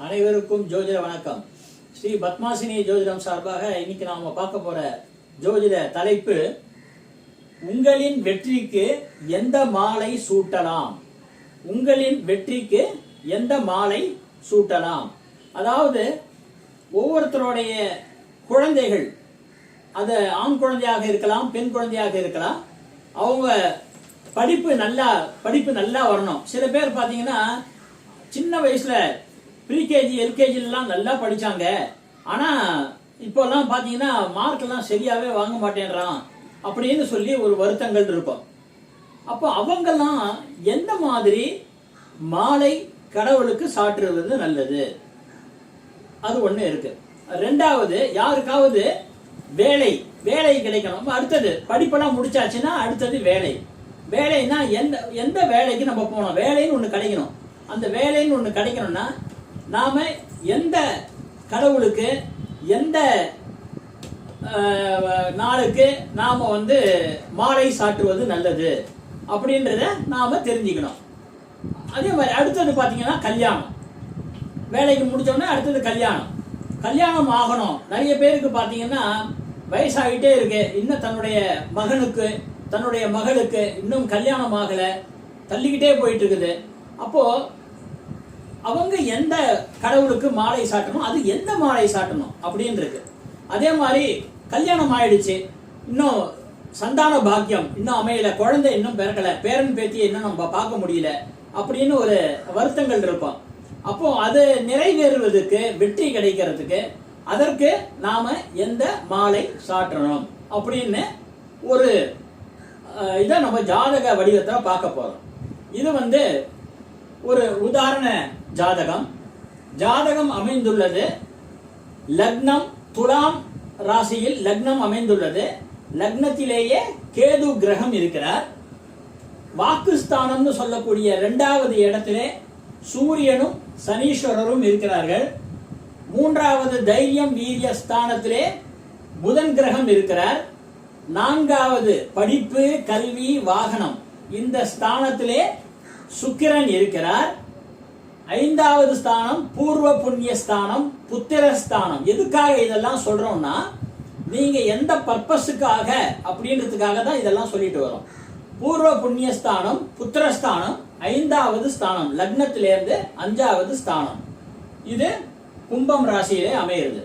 அனைவருக்கும் ஜோதிட வணக்கம். ஸ்ரீ பத்மாசினி ஜோதிடம் சார்பாக இன்னைக்கு நாம பார்க்க போற ஜோதிட தலைப்பு உங்களின் வெற்றிக்கு எந்த மாலை சூட்டலாம்? உங்களின் வெற்றிக்கு எந்த மாலை சூட்டலாம்? அதாவது ஒவ்வொருத்தருடைய குழந்தைகள் அது ஆண் குழந்தையாக இருக்கலாம் பெண் குழந்தையாக இருக்கலாம் அவங்க படிப்பு நல்லா படிப்பு நல்லா வரணும். சில பேர் பார்த்தீங்கன்னா சின்ன வயசுல ப்ரீகேஜி எல்கேஜிலாம் நல்லா படித்தாங்க ஆனால் இப்போல்லாம் பார்த்தீங்கன்னா மார்க் சரியாகவே வாங்க மாட்டேன்றான் அப்படின்னு சொல்லி ஒரு வருத்தங்கள் இருக்கும். அப்போ அவங்கெல்லாம் எந்த மாதிரி மாலை கடவுளுக்கு சாற்றுவது நல்லது? அது ஒன்று இருக்கு. ரெண்டாவது யாருக்காவது வேலை வேலை கிடைக்கணும். அடுத்தது படிப்பெல்லாம் முடிச்சாச்சுன்னா அடுத்தது வேலை. வேலைன்னா எந்த எந்த வேலைக்கு நம்ம போகணும்? வேலைன்னு ஒன்று கிடைக்கணும். அந்த வேலைன்னு ஒன்று கிடைக்கணும்னா நாம் எந்த கடவுளுக்கு எந்த நாளுக்கு நாம் வந்து மாலை சாட்டுவது நல்லது அப்படின்றத நாம் தெரிஞ்சுக்கணும். அதே மாதிரி அடுத்தது பார்த்தீங்கன்னா கல்யாணம். வேலைக்கு முடித்தோடனே அடுத்தது கல்யாணம். கல்யாணம் ஆகணும். நிறைய பேருக்கு பார்த்தீங்கன்னா வயசாகிட்டே இருக்கு. இன்னும் தன்னுடைய மகனுக்கு தன்னுடைய மகளுக்கு இன்னும் கல்யாணம் ஆகலை. தள்ளிக்கிட்டே போயிட்டு இருக்குது. அப்போது அவங்க எந்த கடவுளுக்கு மாலை சாட்டணும் அது எந்த மாலை சாட்டணும் அப்படின்னு இருக்கு அதே மாதிரி கல்யாணம் ஆயிடுச்சு இன்னும் சந்தான பாக்கியம் இன்னும் அமையல குழந்தை இன்னும் பிறக்கல பேரன் பேத்தியை இன்னும் நம்ம பார்க்க முடியல அப்படின்னு ஒரு வருத்தங்கள் இருக்கும். அப்போ அது நிறைவேறுவதற்கு வெற்றி கிடைக்கிறதுக்கு அதற்கு நாம எந்த மாலை சாற்றணும் அப்படின்னு ஒரு இதை நம்ம ஜாதக வடிவத்தை பார்க்க போறோம். இது வந்து ஒரு உதாரண ஜாதகம். ஜாதகம் அமைந்துள்ளது. லக்னம் துலாம் ராசியில் லக்னம் அமைந்துள்ளது. லக்னத்திலேயே கேது கிரகம் இருக்கிறார். வாக்குஸ்தானம்னு சொல்லக்கூடிய இரண்டாவது இடத்திலே சூரியனும் சனீஸ்வரரும் இருக்கிறார்கள். மூன்றாவது தைரியம் வீரிய ஸ்தானத்திலே புதன் கிரகம் இருக்கிறார். நான்காவது படிப்பு கல்வி வாகனம். இந்த ஸ்தானத்திலே சுக்கிரன் இருக்கிறார். ஐந்தாவது ஸ்தானம் பூர்வ புண்ணிய ஸ்தானம் புத்திர ஸ்தானம். எதுக்காக இதெல்லாம் சொல்றோம்னா நீங்க எந்த பர்பஸுக்காக அப்படின்றதுக்காக தான் இதெல்லாம் சொல்லிட்டு வரோம். பூர்வ புண்ணிய ஸ்தானம் புத்திரஸ்தானம் ஐந்தாவது ஸ்தானம் லக்னத்திலேருந்து அஞ்சாவது ஸ்தானம். இது கும்பம் ராசியிலே அமையிறது.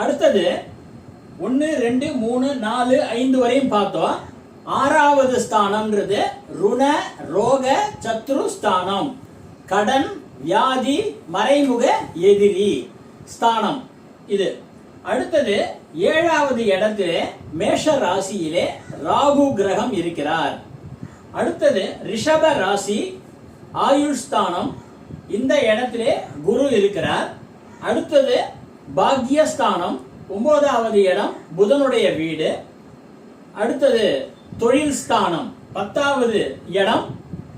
அடுத்தது ஒன்று ரெண்டு மூணு நாலு ஐந்து வரையும் பார்த்தோம். ஆறாவது ஸ்தானம்ன்றது ருண ரோக சத்ரு ஸ்தானம். கடன் வியாதி மறைமுக எதிரி. ஸ்தானம் இது. அடுத்தது ஏழாவது இடத்திலே மேஷ ராசியிலே ராகு கிரகம் இருக்கிறார். அடுத்தது ரிஷப ராசி ஆயுள் ஸ்தானம். இந்த இடத்திலே குரு இருக்கிறார். அடுத்தது பாக்யஸ்தானம் ஒன்பதாவது இடம் புதனுடைய வீடு. அடுத்தது தொழில் ஸ்தானம். பத்தாவது இடம்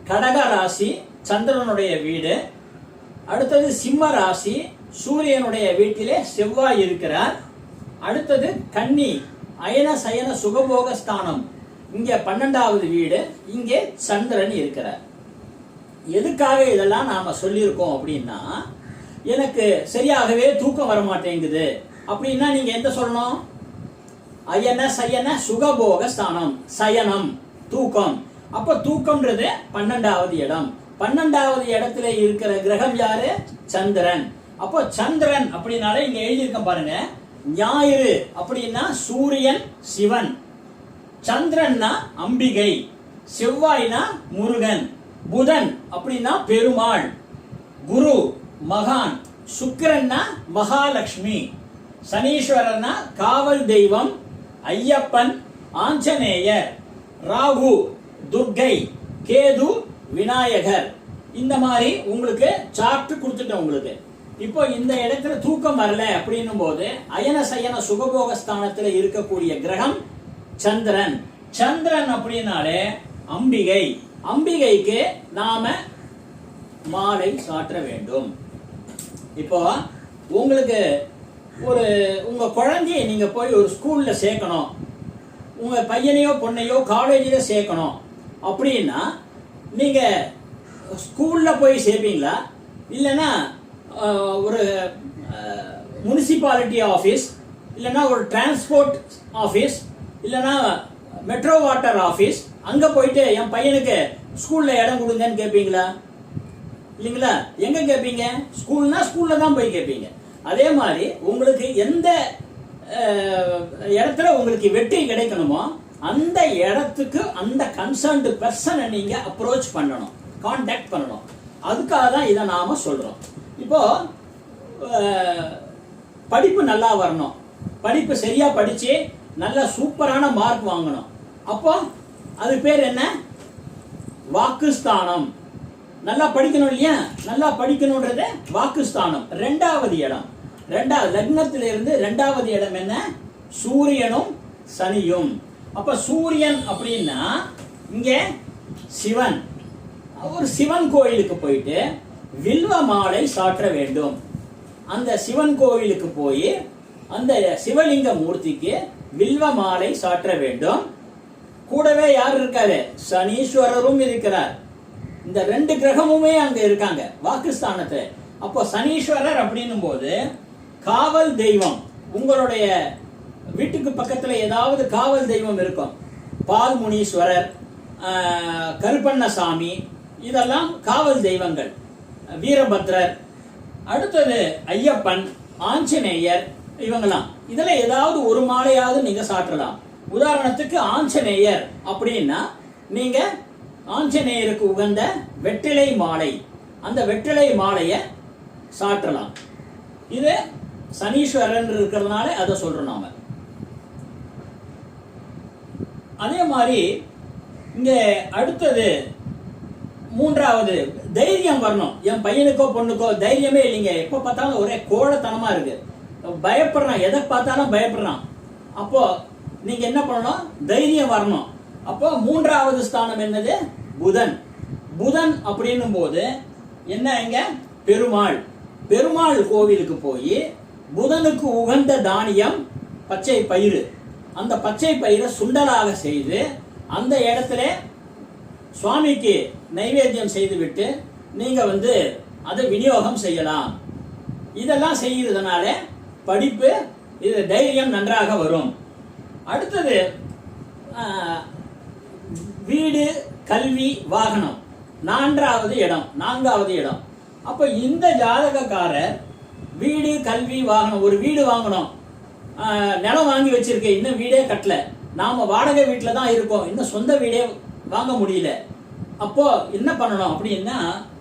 கடக ராசி. சந்திரனுடைய வீடு. அடுத்தது சிம்ம ராசி. சூரியனுடைய வீட்டிலே செவ்வாய் இருக்கிறார். அடுத்தது கன்னி அயன சயன சுகபோக ஸ்தானம். இங்கே பன்னெண்டாவது வீடு. இங்கே சந்திரன் இருக்கிறார். எதுக்காக இதெல்லாம் நாம சொல்லியிருக்கோம் அப்படின்னா எனக்கு சரியாகவே தூக்கம் வர மாட்டேங்குது அப்படின்னா நீங்க எந்த சொல்லணும்? அயன சயன சுகபோக ஸ்தானம். சயனம் தூக்கம். அப்ப தூக்கம்ன்றது பன்னெண்டாவது இடம். பன்னெண்டாவது இடத்துல இருக்கிற கிரகம் யாரு? சந்திரன். அப்போ சந்திரன் அப்படின்னாலே இங்க எழுதியிருக்கேன் பாருங்க. ஞாயிறு அப்படின்னா சூரியன் சிவன். சந்திரன்னா அம்பிகை. செவ்வாய்னா முருகன். புதன் அப்படின்னா பெருமாள். குரு மகான். சுக்கிரன்னா மகாலட்சுமி சனீஸ்வரன்னா காவல் தெய்வம் ஐயப்பன் ஆஞ்சநேயர். ராகு துர்கை கேது விநாயகர். இந்த மாதிரி உங்களுக்கு சார்ட் கொடுத்துட்டேன் உங்களுக்கு. இப்போ இந்த இடத்துல தூக்கம் வரல அப்படின்னும் போது அயன சயன சுகபோக ஸ்தானத்தில் இருக்கக்கூடிய கிரகம் சந்திரன். சந்திரன் அப்படின்னாலே அம்பிகை. அம்பிகைக்கு நாம மாலை சாற்ற வேண்டும். இப்போ உங்களுக்கு ஒரு உங்க குழந்தைய நீங்க போய் ஒரு ஸ்கூல்ல சேர்க்கணும். உங்க பையனையோ பொண்ணையோ காலேஜில் சேர்க்கணும். அப்படின்னா நீங்கள் ஸ்கூலில் போய் சேர்ப்பீங்களா? இல்லைன்னா ஒரு முனிசிபாலிட்டி ஆஃபீஸ் இல்லைன்னா ஒரு டிரான்ஸ்போர்ட் ஆஃபீஸ் இல்லைன்னா மெட்ரோ வாட்டர் ஆஃபீஸ் அங்கே போயிட்டு என் பையனுக்கு ஸ்கூலில் இடம் கொடுங்கன்னு கேட்பீங்களா இல்லைங்களா? எங்கே கேட்பீங்க ஸ்கூல்னா ஸ்கூலில் தான் போய் கேட்பீங்க அதே மாதிரி உங்களுக்கு எந்த இடத்துல உங்களுக்கு வெற்றி கிடைக்கணுமோ அந்த இடத்துக்கு அந்த கன்சர்ன்டு பர்சனை நீங்க அப்ரோச் பண்ணணும் காண்டாக்ட் பண்ணணும். அதுக்காக தான் இதை நாம சொல்றோம். இப்போ படிப்பு நல்லா வரணும். படிப்பு சரியா படிச்சு நல்ல சூப்பரான மார்க் வாங்கணும். அப்போ அது பேர் என்ன? வாக்குஸ்தானம். நல்லா படிக்கணும் இல்லையா? நல்லா படிக்கணும்ன்றது வாக்குஸ்தானம். ரெண்டாவது இடம். ரெண்டாவது லக்னத்திலிருந்து ரெண்டாவது இடம் என்ன? சூரியனும் சனியும். அப்ப சூரியன் அப்படின்னா இங்க சிவன். ஒரு சிவன் கோயிலுக்கு போயிட்டு வில்வ மாலை சாற்ற வேண்டும். அந்த சிவன் கோவிலுக்கு போய் அந்த சிவலிங்க மூர்த்திக்கு வில்வ மாலை சாற்ற வேண்டும். கூடவே யார் இருக்காரு? சனீஸ்வரரும் இருக்கிறார். இந்த ரெண்டு கிரகமுமே அங்க இருக்காங்க வாக்குஸ்தானத்துல. அப்போ சனீஸ்வரர் அப்படின்னும் போது காவல் தெய்வம் உங்களுடைய வீட்டுக்கு பக்கத்துல ஏதாவது காவல் தெய்வம் இருக்கும். பால் முனீஸ்வரர் கருப்பண்ணசாமி இதெல்லாம் காவல் தெய்வங்கள். வீரபத்ரர் அடுத்தது ஐயப்பன் ஆஞ்சநேயர் இவங்கெல்லாம். இதில் ஏதாவது ஒரு மாலையாவது நீங்கள் சாற்றலாம். உதாரணத்துக்கு ஆஞ்சநேயர் அப்படின்னா நீங்கள் ஆஞ்சநேயருக்கு உகந்த வெற்றிலை மாலை அந்த வெற்றிலை மாலையை சாற்றலாம். இது சனீஸ்வரன் இருக்கிறதுனால அதை சொல்கிறோம் நாம. அதே மாதிரி இங்க அடுத்தது மூன்றாவது தைரியம் வரணும். என் பையனுக்கோ பொண்ணுக்கோ தைரியமே இல்லைங்க. எப்ப பார்த்தாலும் ஒரே கோழத்தனமா இருக்கு. பயப்படுறான். எதை பார்த்தாலும் பயப்படுறான். அப்போ நீங்க என்ன பண்ணணும்? தைரியம் வரணும். அப்போ மூன்றாவது ஸ்தானம் என்னது? புதன். புதன் அப்படின்னும் போது என்ன இங்க? பெருமாள். பெருமாள் கோவிலுக்கு போய் புதனுக்கு உகந்த தானியம் பச்சை பயிறு. அந்த பச்சை பயிரை சுண்டலாக செய்து அந்த இடத்துல சுவாமிக்கு நைவேத்தியம் செய்துவிட்டு நீங்கள் வந்து அதை விநியோகம் செய்யலாம். இதெல்லாம் செய்கிறதுனால படிப்பு இது தைரியம் நன்றாக வரும். அடுத்தது வீடு கல்வி வாகனம். நான்காவது இடம் நான்காவது இடம். அப்போ இந்த ஜாதகக்காரர் வீடு கல்வி வாகனம் ஒரு வீடு வாங்கணும். நிலம் வாங்கி வச்சிருக்கேன் இன்னும் வீடே கட்டல. நாம வாடகை வீட்டில் தான் இருக்கோம். இன்னும் சொந்த வீடே வாங்க முடியல. அப்போ என்ன பண்ணணும் அப்படின்னா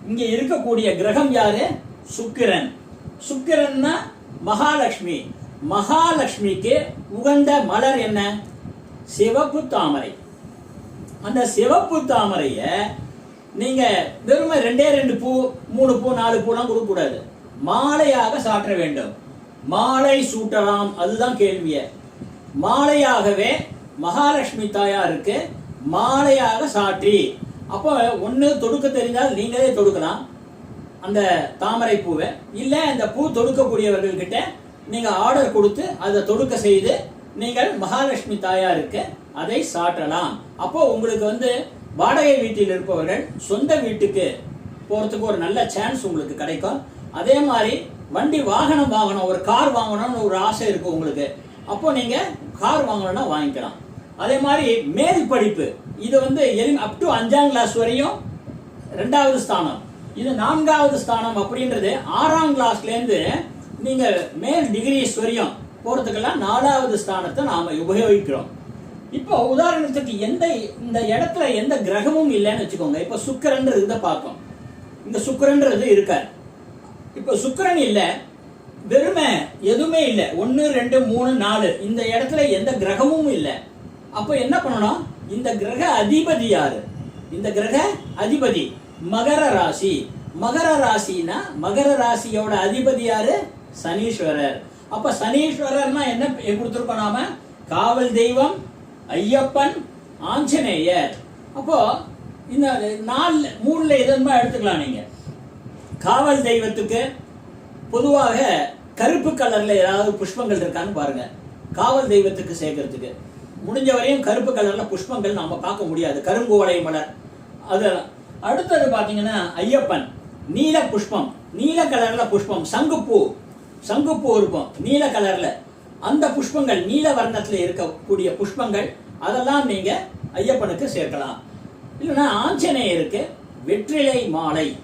இங்க இருக்கக்கூடிய கிரகம் யாரு? சுக்கிரன். சுக்கிரன்னா மகாலட்சுமி. மகாலட்சுமிக்கு உகந்த மலர் என்ன? சிவப்பு தாமரை. அந்த சிவப்பு தாமரைய நீங்க வெறும் ரெண்டே ரெண்டு பூ மூணு பூ நாலு பூலாம் கொடுக்கக்கூடாது. மாலையாக சாற்ற வேண்டும். மாலை சூட்டலாம் அதுதான் கேள்விய. மாலையாகவே மகாலட்சுமி தாயாருக்கு மாலையாக சாற்றி. அப்போ ஒண்ணு தொடுக்க தெரிந்தால் நீங்களே தொடுக்கலாம். அந்த தாமரை பூவை. இல்ல இந்த பூ தொடுக்கக்கூடியவர்கள் கிட்ட நீங்க ஆர்டர் கொடுத்து அதை தொடுக்க செய்து நீங்கள் மகாலட்சுமி தாயாருக்கு அதை சாட்டலாம் அப்போ உங்களுக்கு வந்து வாடகை வீட்டில் இருப்பவர்கள் சொந்த வீட்டுக்கு போறதுக்கு ஒரு நல்ல சான்ஸ் உங்களுக்கு கிடைக்கும். அதே மாதிரி வண்டி வாகனம் வாங்கணும் ஒரு கார் வாங்கணும்னு ஒரு ஆசை இருக்கும் உங்களுக்கு. அப்போ நீங்க கார் வாங்கணும்னா வாங்கிக்கலாம். அதே மாதிரி மேல் படிப்பு. இது வந்து அப் டு அஞ்சாம் கிளாஸ் வரையும் ரெண்டாவது ஸ்தானம். இது நான்காவது ஸ்தானம் அப்படின்றது ஆறாம் கிளாஸ்லேருந்து நீங்கள் மேல் டிகிரிஸ் வரையும் போகிறதுக்கெல்லாம் நாலாவது ஸ்தானத்தை நாம் உபயோகிக்கிறோம். இப்போ உதாரணத்துக்கு எந்த இந்த இடத்துல எந்த கிரகமும் இல்லைன்னு வச்சுக்கோங்க. இப்போ சுக்கரன்றது இதை இந்த சுக்கரன்றது இருக்கார். இப்போ சுக்கரன் இல்ல வெறுமை எதுவுமே இல்லை. ஒன்று ரெண்டு மூணு நாலு. இந்த இடத்துல எந்த கிரகமும் இல்லை. அப்போ என்ன பண்ணணும்? இந்த கிரக அதிபதி யாரு? இந்த கிரக அதிபதி மகர ராசி. மகர ராசினா மகர ராசியோட அதிபதி யாரு? சனீஸ்வரர். அப்ப சனீஸ்வரர்னா என்ன கொடுத்துருக்கோம் நாம? காவல் தெய்வம் ஐயப்பன் ஆஞ்சநேயர். அப்போ இந்த நாலு மூணுல இதன்மா எடுத்துக்கலாம் நீங்க. காவல் தெய்வத்துக்கு பொதுவாக கருப்பு கலர்ல ஏதாவது புஷ்பங்கள் இருக்கான்னு பாருங்க. காவல் தெய்வத்துக்கு சேர்க்கறதுக்கு. முடிஞ்ச வரையும் கருப்பு கலர்ல புஷ்பங்கள் நாம பார்க்க முடியாது. கருங்குவளை மலர். அது அடுத்தது பாத்தீங்கன்னா ஐயப்பன். நீல புஷ்பம். நீல கலர்ல புஷ்பம். சங்குப்பூ. சங்குப்பூ இருக்கும். நீல கலர்ல. அந்த புஷ்பங்கள் நீல வர்ணத்துல இருக்கக்கூடிய புஷ்பங்கள் அதெல்லாம் நீங்க ஐயப்பனுக்கு சேர்க்கலாம். இல்லைன்னா ஆஞ்சநேயருக்கு வெற்றிலை மாலை.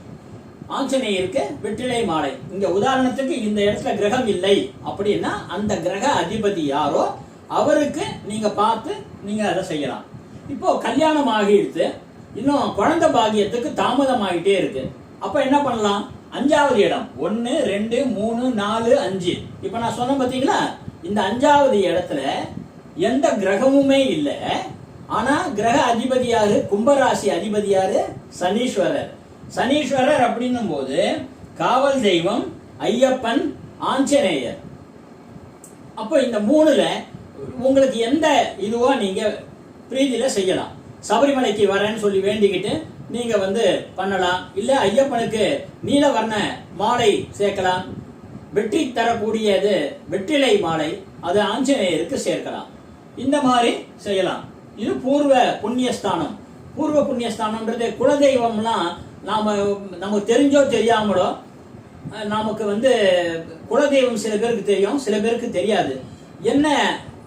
ஆஞ்சநேயருக்கு வெற்றிலை மாலை. இங்க உதாரணத்துக்கு இந்த இடத்துல கிரகம் இல்லை. அப்படின்னா அந்த கிரக அதிபதி யாரோ அவருக்கு நீங்க பார்த்து நீங்க அதை செய்யலாம். இப்போ கல்யாணம் ஆகிடுத்து இன்னும் குழந்தை பாகியத்துக்கு தாமதம் ஆகிட்டே இருக்கு. அப்ப என்ன பண்ணலாம்? அஞ்சாவது இடம். ஒன்னு ரெண்டு மூணு நாலு அஞ்சு. இப்ப நான் சொன்னேன் பாத்தீங்களா இந்த அஞ்சாவது இடத்துல எந்த கிரகமுமே இல்லை. ஆனா கிரக அதிபதி யாரு? கும்பராசி அதிபதி யாரு? சனீஸ்வரர். சனீஸ்வரர் அப்படின்னும் போது காவல் தெய்வம் ஐயப்பன் ஆஞ்சநேயர். அப்போ இந்த மூணுல உங்களுக்கு எந்த இதுவோ நீங்க பிரீதியில செய்யலாம்? சபரிமலைக்கு வரேன்னு சொல்லி வேண்டிக்கிட்டு நீங்க வந்து பண்ணலாம். இல்ல ஐயப்பனுக்கு நீலவர்ண மாலை சேர்க்கலாம். வெற்றி தரக்கூடியது வெற்றிலை மாலை அது ஆஞ்சநேயருக்கு சேர்க்கலாம். இந்த மாதிரி செய்யலாம். இது பூர்வ புண்ணியஸ்தானம். பூர்வ புண்ணியஸ்தானம்ன்றது குலதெய்வம்லாம் நாம் நமக்கு தெரிஞ்சோ தெரியாமலோ நமக்கு வந்து குலதெய்வம் சில பேருக்கு தெரியும் சில பேருக்கு தெரியாது. என்ன?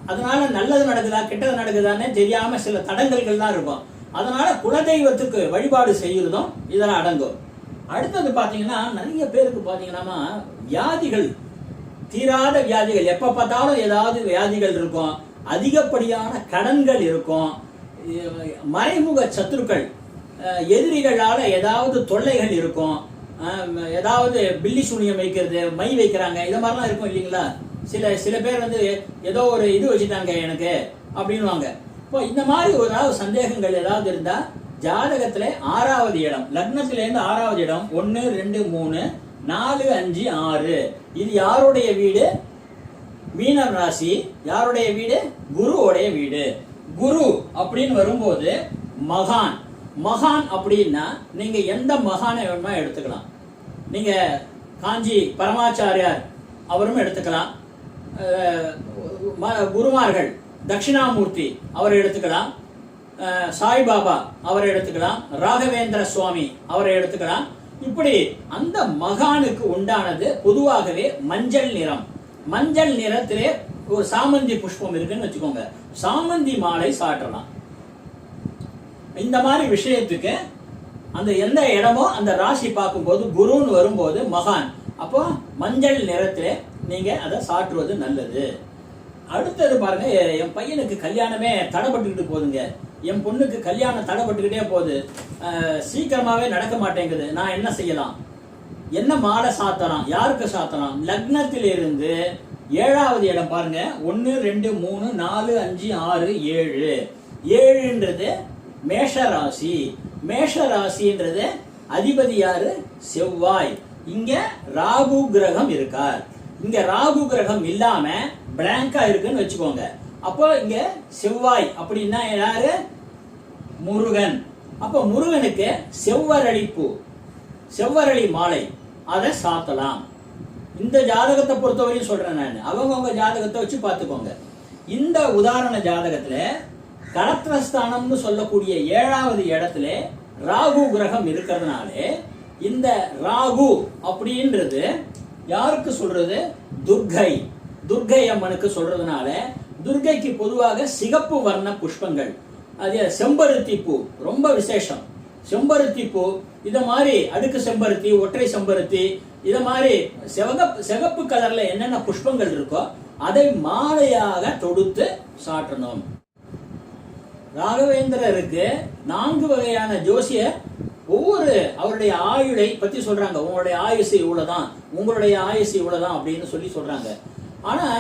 அதனால நல்லது நடக்குதா கெட்டது நடக்குதான்னு தெரியாம சில தடங்கல்கள் தான் இருக்கும். அதனால குலதெய்வத்துக்கு வழிபாடு செய்யறதும் இதெல்லாம் அடங்கும். அடுத்தது பார்த்தீங்கன்னா நிறைய பேருக்கு பார்த்தீங்கன்னா வியாதிகள் தீராத வியாதிகள். எப்போ பார்த்தாலும் ஏதாவது வியாதிகள் இருக்கும். அதிகப்படியான கடன்கள் இருக்கும். மறைமுக சத்துருக்கள். எதிரிகளால் ஏதாவது தொல்லைகள் இருக்கும். ஏதாவது பில்லி சூனியம் வைக்கிறது மை வைக்கிறாங்க இது மாதிரிலாம் இருக்கும் இல்லைங்களா? சில சில பேர் வந்து ஏதோ ஒரு இது வச்சுட்டாங்க எனக்கு அப்படின்வாங்க இப்போ இந்த மாதிரி ஒரு ஏதாவது சந்தேகங்கள் ஏதாவது இருந்தால் ஜாதகத்தில் ஆறாவது இடம் லக்னத்திலேருந்து ஆறாவது இடம் ஒன்று ரெண்டு மூணு நாலு அஞ்சு ஆறு. இது யாருடைய வீடு? மீனம் ராசி யாருடைய வீடு? குருவோடைய வீடு. குரு அப்படின்னு வரும்போது மகான் மகான் அப்படின்னா நீங்க எந்த மகானை வேணுமா எடுத்துக்கலாம். நீங்க காஞ்சி பரமாச்சாரியார் அவரும் எடுத்துக்கலாம். குருமார்கள் தட்சிணாமூர்த்தி அவரை எடுத்துக்கலாம். சாய்பாபா அவரை எடுத்துக்கலாம். ராகவேந்திர சுவாமி அவரை எடுத்துக்கலாம். இப்படி அந்த மகானுக்கு உண்டானது பொதுவாகவே மஞ்சள் நிறம். மஞ்சள் நிறத்திலே ஒரு சாமந்தி புஷ்பம் இருக்குன்னு வச்சுக்கோங்க. சாமந்தி மாலை சாட்டலாம் இந்த மாதிரி விஷயத்துக்கு அந்த எந்த இடமோ அந்த ராசி பார்க்கும்போது குருன்னு வரும்போது மகான். அப்போ மஞ்சள் நிறத்தில் நீங்கள் அதை சாற்றுவது நல்லது. அடுத்தது பாருங்க என் பையனுக்கு கல்யாணமே தடைப்பட்டுக்கிட்டு போகுதுங்க. என் பொண்ணுக்கு கல்யாணம் தடைப்பட்டுக்கிட்டே போகுது. சீக்கிரமாகவே நடக்க மாட்டேங்குது. நான் என்ன செய்யலாம்? என்ன மாலை சாத்தலாம்? யாருக்கு சாத்தலாம்? லக்னத்திலிருந்து ஏழாவது இடம் பாருங்க. ஒன்று ரெண்டு மூணு நாலு அஞ்சு ஆறு ஏழு. ஏழுன்றது மேஷ ராசி மேஷ ராசின்றது அதிபதி யாரு? செவ்வாய். இங்க ராகு கிரகம் இருக்கார். இங்க ராகு கிரகம் இல்லாம பிளாங்கா இருக்குன்னு வச்சுக்கோங்க. அப்போ இங்க செவ்வாய் அப்படின்னா யாரு? முருகன். அப்போ முருகனுக்கு செவ்வரளி பூ செவ்வரளி மாலை. அதை சாத்தலாம். இந்த ஜாதகத்தை பொறுத்தவரையும் சொல்றேன் நான். அவங்கவுங்க ஜாதகத்தை வச்சு பார்த்துக்கோங்க. இந்த உதாரண ஜாதகத்துல கலத்திரஸ்தானம்னு சொல்லக்கூடிய ஏழாவது இடத்துல ராகு கிரகம் இருக்கிறதுனாலே இந்த ராகு அப்படின்றது யாருக்கு சொல்றது? துர்கை துர்கை அம்மனுக்கு சொல்றதுனால துர்கைக்கு பொதுவாக சிகப்பு வர்ண புஷ்பங்கள். அது செம்பருத்தி பூ ரொம்ப விசேஷம். செம்பருத்தி பூ இதை மாதிரி அடுக்கு செம்பருத்தி ஒற்றை செம்பருத்தி இதை மாதிரி சிவகப்பு சிகப்பு கலர்ல என்னென்ன புஷ்பங்கள் இருக்கோ அதை மாலையாக தொடுத்து சாட்டணும் ராகவேந்திரருக்கு நான்கு வகையான ஜோசியர் ஒவ்வொரு அவருடைய ஆயுளை பத்தி சொல்றாங்க. உங்களுடைய ஆயுசு இவ்வளவுதான் உங்களுடைய ஆயுசு இவ்வளவுதான் அப்படின்னு சொல்லி சொல்றாங்க. ஆனா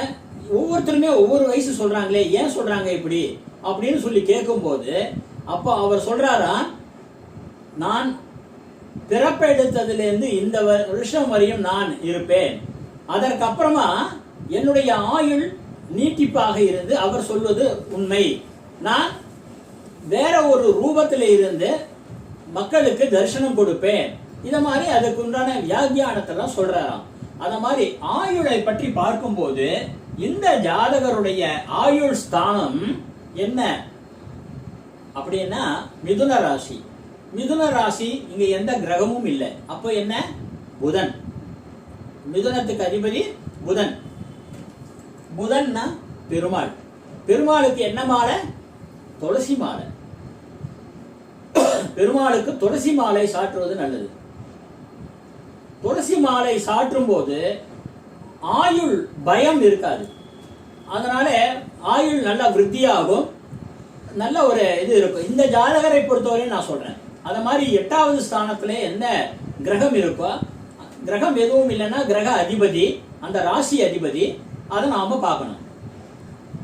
ஒவ்வொருத்தருமே ஒவ்வொரு வயசு சொல்றாங்களே ஏன் சொல்றாங்க இப்படி? அப்படின்னு சொல்லி கேட்கும்போது அப்போ அவர் சொல்றாரா நான் பிறப்பெடுத்ததுலேருந்து இந்த வ- வருஷம் வரையும் நான் இருப்பேன். அதற்கப்புறமா என்னுடைய ஆயுள் நீட்டிப்பாக இருந்து அவர் சொல்வது உண்மை. நான் ஒரு ரூபத்தில் இருந்து மக்களுக்கு தரிசனம் கொடுப்பேன். இத மாதிரி அதுக்குண்டான வியாகியானத்தெல்லாம் சொல்றாராம். அத மாதிரி ஆயுளை பற்றி பார்க்கும்போது இந்த ஜாதகருடைய ஆயுள் ஸ்தானம் என்ன? அப்படின்னா மிதுன ராசி. மிதுன ராசி இங்க எந்த கிரகமும் இல்லை. அப்போ என்ன? புதன். மிதுனத்துக்கு அதிபதி புதன். புதன்னா பெருமாள். பெருமாளுக்கு என்ன மாலை? துளசி மாலை. பெருமாளுக்கு துளசி மாலை சாற்றுவது நல்லது. துளசி மாலை சாற்றும் போது ஆயுள் பயம் இருக்காது. அதனால ஆயுள் நல்ல விருத்தியாகும். நல்ல ஒரு இது இருக்கும். இந்த ஜாதகரை பொறுத்தவரையும் நான் சொல்றேன். அத மாதிரி எட்டாவது ஸ்தானத்துல என்ன கிரகம் இருக்கோ கிரகம் எதுவும் இல்லைன்னா கிரக அதிபதி அந்த ராசி அதிபதி அதை நாம பார்க்கணும்.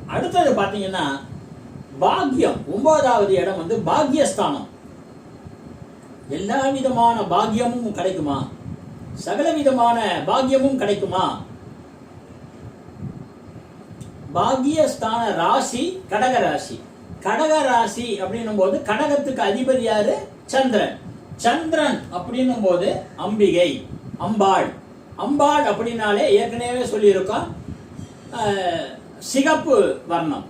அடுத்தது பார்த்தீங்கன்னா பாக்யம். ஒன்பதாவது இடம் வந்து பாக்யஸ்தானம். எல்லா விதமான பாக்கியமும் கிடைக்குமா? சகல விதமான பாக்கியமும் கிடைக்குமா? பாக்கியஸ்தான ராசி கடக ராசி. கடக ராசி அப்படின்னும் போது கடகத்துக்கு அதிபதி யாரு? சந்திரன். சந்திரன் அப்படின்னும் போது அம்பிகை அம்பாள். அம்பாள் அப்படின்னாலே ஏற்கனவே சொல்லியிருக்கோம். சிகப்பு வர்ணம்.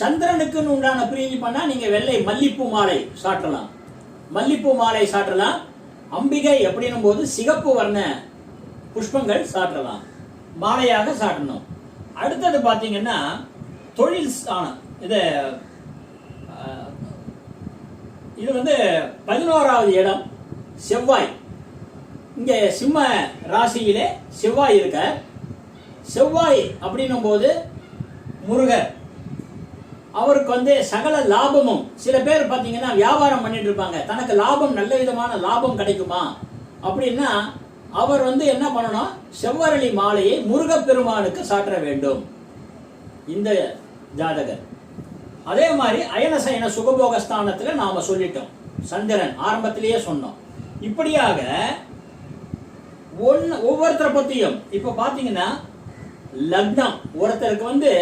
சந்திரனுக்குன்னு உண்டான பிரீதி பண்ணா நீங்க வெள்ளை மல்லிப்பூ மாலை சாட்டலாம். மல்லிப்பூ மாலை சாற்றலாம். அம்பிகை அப்படின்னும் போது சிகப்பு வர்ண புஷ்பங்கள் சாற்றலாம். மாலையாக சாட்டணும் அடுத்தது பார்த்தீங்கன்னா தொழில் ஸ்தானம். இது இது வந்து பதினோராவது இடம் செவ்வாய். இங்கே சிம்ம ராசியிலே செவ்வாய் இருக்க செவ்வாய் அப்படின்னும் போது முருகர். அவருக்கு வந்து சகல லாபமும். சில பேர் பார்த்தீங்கன்னா வியாபாரம் பண்ணிட்டு இருப்பாங்க. தனக்கு லாபம் நல்ல விதமான லாபம் கிடைக்குமா? அப்படின்னா அவர் வந்து என்ன பண்ணணும்? செவ்வரளி மாலையை முருகப்பெருமானுக்கு சாற்ற வேண்டும். இந்த ஜாதகர். அதே மாதிரி அயனசயன சுகபோக ஸ்தானத்தில் நாம சொல்லிட்டோம். சந்திரன் ஆரம்பத்திலேயே சொன்னோம். இப்படியாக ஒன்னு ஒவ்வொருத்தரை பத்தியும் இப்ப பாத்தீங்கன்னா லக்னம். ஒருத்தருக்கு வந்து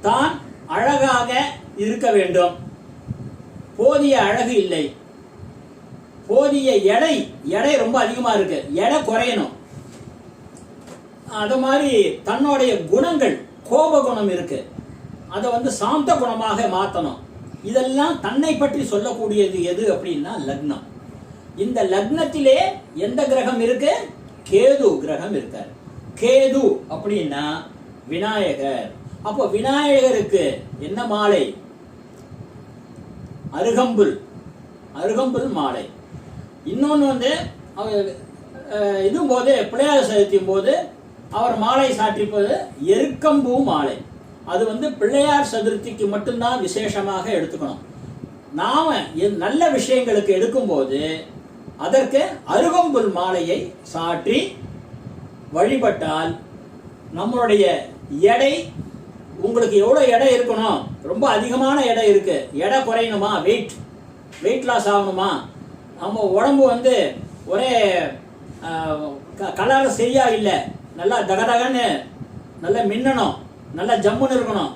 தான் அழகாக இருக்க வேண்டும். போதிய அழகு இல்லை. போதிய எடை எடை ரொம்ப அதிகமா இருக்கு. எடை குறையணும். அது மாதிரி தன்னுடைய குணங்கள் கோப குணம் இருக்கு. அதை வந்து சாந்த குணமாக மாற்றணும் இதெல்லாம் தன்னை பற்றி சொல்லக்கூடியது எது அப்படின்னா லக்னம். இந்த லக்னத்திலே எந்த கிரகம் இருக்கு? கேது கிரகம் இருக்கார். கேது அப்படின்னா விநாயகர். அப்போ விநாயகருக்கு என்ன மாலை? அருகம்புல். அருகம்புல் மாலை. இன்னொன்று வந்து அவர் இதுவும் போது பிள்ளையார் சதுர்த்தியும் போது அவர் மாலை சாற்றிப்பது எருக்கம்பூ மாலை. அது வந்து பிள்ளையார் சதுர்த்திக்கு மட்டும்தான் விசேஷமாக எடுத்துக்கணும். நாம் நல்ல விஷயங்களுக்கு எடுக்கும்போது அதற்கு அருகம்புல் மாலையை சாற்றி வழிபட்டால் நம்மளுடைய எடை உங்களுக்கு எவ்வளோ எடை இருக்கணும்? ரொம்ப அதிகமான எடை இருக்கு. எடை குறையணுமா? வெயிட் வெயிட் லாஸ் ஆகணுமா? நம்ம உடம்பு வந்து ஒரே கலர் சரியா இல்லை. நல்லா தகதகன்னு நல்லா மின்னணும். நல்லா ஜம்முன்னு இருக்கணும்.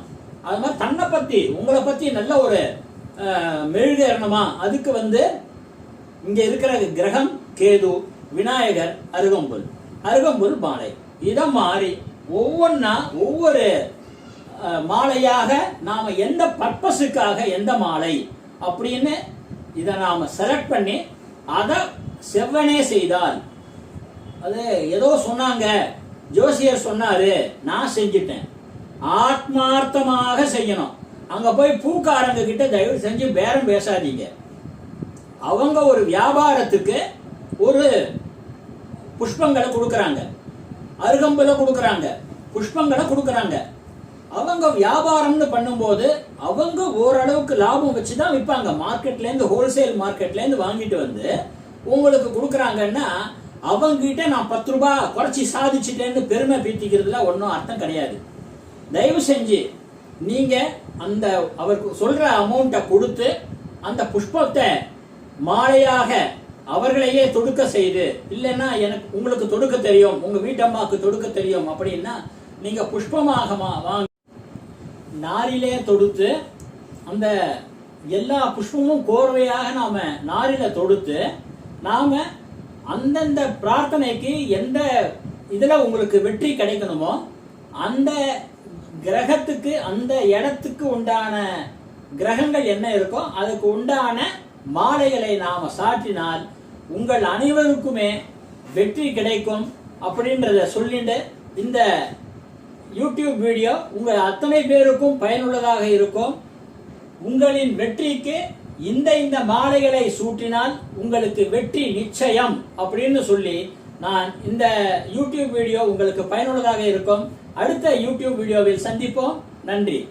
அது மாதிரி தன்னை பற்றி உங்களை பற்றி நல்ல ஒரு மெழுகு ஏறணுமா? அதுக்கு வந்து இங்கே இருக்கிற கிரகம் கேது விநாயகர் அருகம்புல். அருகம்புல் மாலை. இதை மாறி ஒவ்வொன்றா ஒவ்வொரு மாலையாக நாம் எந்த பர்பஸுக்காக எந்த மாலை அப்படின்னு இதை நாம் செலக்ட் பண்ணி அதை செவ்வனே செய்தால். அது ஏதோ சொன்னாங்க. ஜோசியர் சொன்னாரு. நான் செஞ்சிட்டேன். ஆத்மார்த்தமாக செய்யணும். அங்கே போய் பூக்காரங்க கிட்ட தயவு செஞ்சு பேரம் பேசாதீங்க. அவங்க ஒரு வியாபாரத்துக்கு ஒரு புஷ்பங்களை கொடுக்குறாங்க. அருகம்பலை கொடுக்குறாங்க. புஷ்பங்களை கொடுக்குறாங்க. அவங்க வியாபாரம்னு பண்ணும்போது அவங்க ஓரளவுக்கு லாபம் வச்சு தான் விற்பாங்க மார்க்கெட்லேருந்து ஹோல்சேல் மார்க்கெட்லேருந்து வாங்கிட்டு வந்து உங்களுக்கு கொடுக்குறாங்கன்னா அவங்ககிட்ட நான் பத்து ரூபா குறைச்சி சாதிச்சிட்டேன்னு பெருமை பீத்திக்கிறதுல ஒன்றும் அர்த்தம் கிடையாது. தயவு செஞ்சு நீங்கள் அந்த அவருக்கு சொல்கிற அமௌண்ட்டை கொடுத்து அந்த புஷ்பத்தை மாலையாக அவர்களையே தொடுக்க செய்து இல்லைன்னா எனக்கு உங்களுக்கு தொடுக்க தெரியும் உங்கள் வீட்டம்மாவுக்கு தொடுக்க தெரியும் அப்படின்னா நீங்கள் புஷ்பமாக வாங்க நாரிலே தொடுத்து அந்த எல்லா புஷ்பமும் கோர்வையாக நாம நாரில தொடுத்து நாம அந்தந்த பிரார்த்தனைக்கு எந்த இதுல உங்களுக்கு வெற்றி கிடைக்கணுமோ அந்த கிரகத்துக்கு அந்த இடத்துக்கு உண்டான கிரகங்கள் என்ன இருக்கோ அதுக்கு உண்டான மாலைகளை நாம சாற்றினால் உங்கள் அனைவருக்குமே வெற்றி கிடைக்கும் அப்படின்றத சொல்லிட்டு இந்த யூடியூப் வீடியோ உங்கள் அத்தனை பேருக்கும் பயனுள்ளதாக இருக்கும். உங்களின் வெற்றிக்கு இந்த இந்த மாலைகளை சூட்டினால் உங்களுக்கு வெற்றி நிச்சயம் அப்படின்னு சொல்லி நான் இந்த யூடியூப் வீடியோ உங்களுக்கு பயனுள்ளதாக இருக்கும். அடுத்த யூடியூப் வீடியோவில் சந்திப்போம். நன்றி.